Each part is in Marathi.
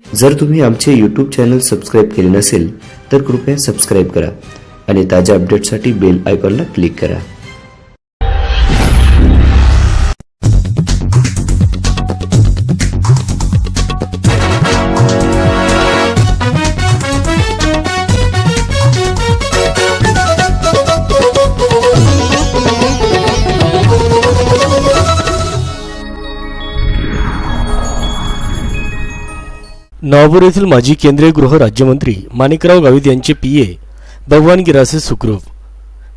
जर तुम्ही आमचे यूट्यूब चॅनल सबस्क्राईब केले नसेल तर कृपया सबस्क्राईब करा आणि ताज्या अपडेटसाठी बेल आयकॉनला क्लिक करा. नवापूर येथील माजी केंद्रीय गृह राज्यमंत्री माणिकराव गावित यांचे पी ए भगवान गिरासे सुखरूप.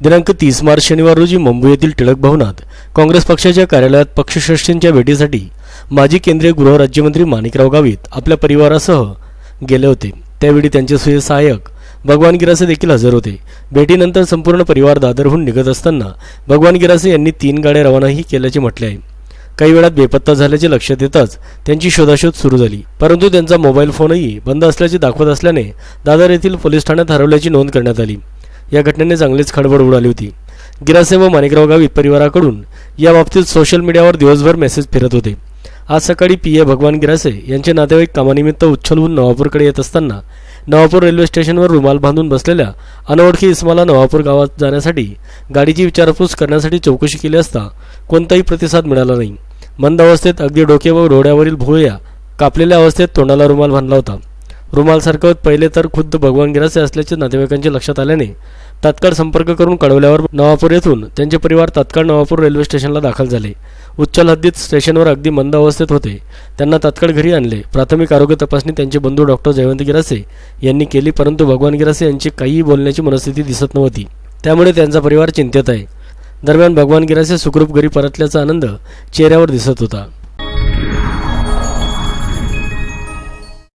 दिनांक तीस मार्च शनिवार रोजी मुंबई येथील टिळक भवनात काँग्रेस पक्षाच्या कार्यालयात पक्षश्रेष्ठींच्या भेटीसाठी माजी केंद्रीय गृह राज्यमंत्री माणिकराव गावित आपल्या परिवारासह गेले होते. त्यावेळी त्यांचे सुय सहाय्यक भगवान गिरासे देखील हजर होते. भेटीनंतर संपूर्ण परिवार दादरहून निघत असताना भगवान गिरासे यांनी तीन गाड्या रवानाही केल्याचे म्हटले आहे. काही वेळात बेपत्ता झाल्याचे लक्षात येताच त्यांची शोधाशोध सुरू झाली. परंतु त्यांचा मोबाईल फोनही बंद असल्याचे दाखवत असल्याने दादर येथील पोलीस ठाण्यात हरवल्याची नोंद करण्यात आली. या घटनेने चांगलीच खडबड उडाली होती. गिरासे व माणिकराव गावित परिवाराकडून या बाबतीत सोशल मीडियावर दिवसभर मेसेज फिरत होते. आज सकाळी पी ए भगवान गिरासे यांचे नातेवाईक कामानिमित्त उच्छलहून नवापूरकडे येत असताना नवापूर रेल्वे स्टेशनवर रुमाल बांधून बसलेल्या अनोळखी इस्माला नवापूर गावात जाण्यासाठी गाडीची विचारपूस करण्यासाठी चौकशी केली असता कोणताही प्रतिसाद मिळाला नाही. मंद अवस्थेत अगदी डोके व डोळ्यावरील भुवया कापलेल्या अवस्थेत तोंडाला रुमाल बांधला होता. रुमाल सरकवत पहिले तर खुद्द भगवान गिरासे असल्याचे नातेवाईकांच्या लक्षात आल्याने तात्काळ संपर्क करून कळवल्यावर नवापूर येथून त्यांचे परिवार तात्काळ नवापूर रेल्वे स्टेशनला दाखल झाले. उच्चल हद्दीत स्टेशनवर अगदी मंद अवस्थेत होते. त्यांना तात्काळ घरी आणले. प्राथमिक आरोग्य तपासणी त्यांचे बंधू डॉक्टर जयवंत गिरासे यांनी केली परंतु भगवान गिरासे यांची काहीही बोलण्याची मनस्थिती दिसत नव्हती. त्यामुळे त्यांचा परिवार चिंतेत आहे. दरम्यान भगवान गिरासे सुखरूप घरी परतल्याचा आनंद चेहऱ्यावर दिसत होता.